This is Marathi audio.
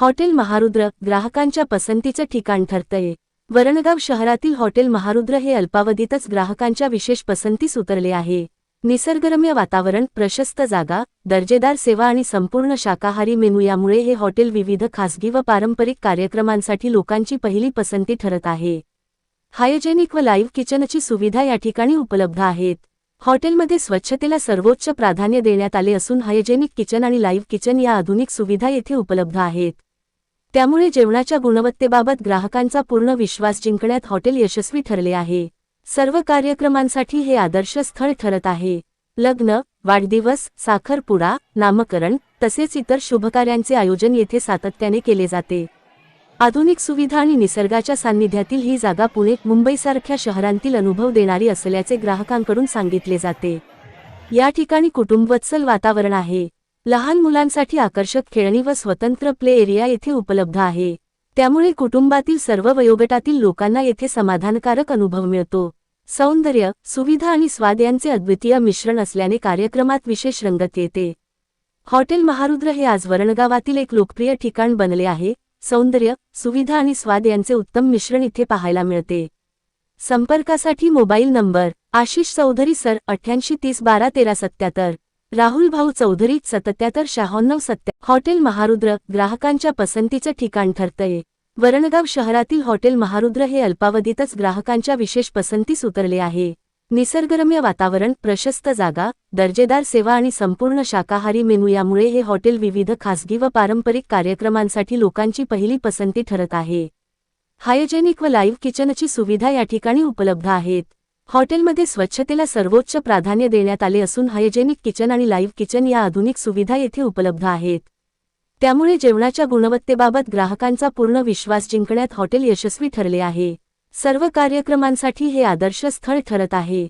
हॉटेल महारुद्र ग्राहकांच्या पसंतीचं ठिकाण ठरतंय. वरणगाव शहरातील हॉटेल महारुद्र हे अल्पावधीतच ग्राहकांच्या विशेष पसंतीस उतरले आहे. निसर्गरम्य वातावरण प्रशस्त जागा दर्जेदार सेवा आणि संपूर्ण शाकाहारी मेनू यामुळे हे हॉटेल विविध खासगी व पारंपरिक कार्यक्रमांसाठी लोकांची पहिली पसंती ठरत आहे. हायजेनिक व लाईव्ह किचनची सुविधा या ठिकाणी उपलब्ध आहेत. हॉटेलमध्ये स्वच्छतेला सर्वोच्च प्राधान्य देण्यात आले असून हायजेनिक किचन आणि लाईव्ह किचन या आधुनिक सुविधा येथे उपलब्ध आहेत. त्यामुळे जेवणाच्या गुणवत्तेबाबत ग्राहकांचा पूर्ण विश्वास जिंकण्यात हॉटेल यशस्वी ठरले आहे. सर्व कार्यक्रमांसाठी हे आदर्श स्थळ ठरत आहे. लग्न वाढदिवस साखरपुडा नामकरण तसेच इतर शुभकार्यांचे आयोजन येथे सातत्याने केले जाते. आधुनिक सुविधा आणि निसर्गाच्या सान्निध्यातील ही जागा पुणे मुंबईसारख्या शहरांतील अनुभव देणारी असल्याचे ग्राहकांकडून सांगितले जाते. या ठिकाणी कुटुंबवत्सल वातावरण आहे. लहान मुलांसाठी आकर्षक खेळणी व स्वतंत्र प्ले एरिया येथे उपलब्ध आहे. त्यामुळे कुटुंबातील सर्व वयोगटातील लोकांना येथे समाधानकारक अनुभव मिळतो. सौंदर्य सुविधा आणि स्वाद यांचे अद्वितीय मिश्रण असल्याने कार्यक्रमात विशेष रंगत येते. हॉटेल महारुद्र हे आज वरणगावातील एक लोकप्रिय ठिकाण बनले आहे. सौंदर्य सुविधा आणि स्वाद यांचे उत्तम मिश्रण इथे पाहायला मिळते. संपर्कासाठी mobile number Ashish Chaudhari sir अठ्ठ्याऐंशी तीस बारा तेरा सत्याहत्तर. राहुल भाऊ चौधरी सत्याहत्तर शहाण्णव सत्या हॉटेल महारुद्र ग्राहकांच्या पसंतीचं ठिकाण ठरतंय. वरणगाव शहरातील हॉटेल महारुद्र हे अल्पावधीतच ग्राहकांच्या विशेष पसंतीस उतरले आहे. निसर्गरम्य वातावरण प्रशस्त जागा दर्जेदार सेवा आणि संपूर्ण शाकाहारी मेनू यामुळे हे हॉटेल विविध खासगी व पारंपरिक कार्यक्रमांसाठी लोकांची पहिली पसंती ठरत आहे. हायजेनिक व लाईव्ह किचनची सुविधा या ठिकाणी उपलब्ध आहेत. हॉटेलमध्ये स्वच्छतेला सर्वोच्च प्राधान्य देण्यात आले असून हायजेनिक किचन आणि लाईव्ह किचन या आधुनिक सुविधा येथे उपलब्ध आहेत. त्यामुळे जेवणाच्या गुणवत्तेबाबत ग्राहकांचा पूर्ण विश्वास जिंकण्यात हॉटेल यशस्वी ठरले आहे. सर्व कार्यक्रमांसाठी हे आदर्श स्थळ ठरत आहे.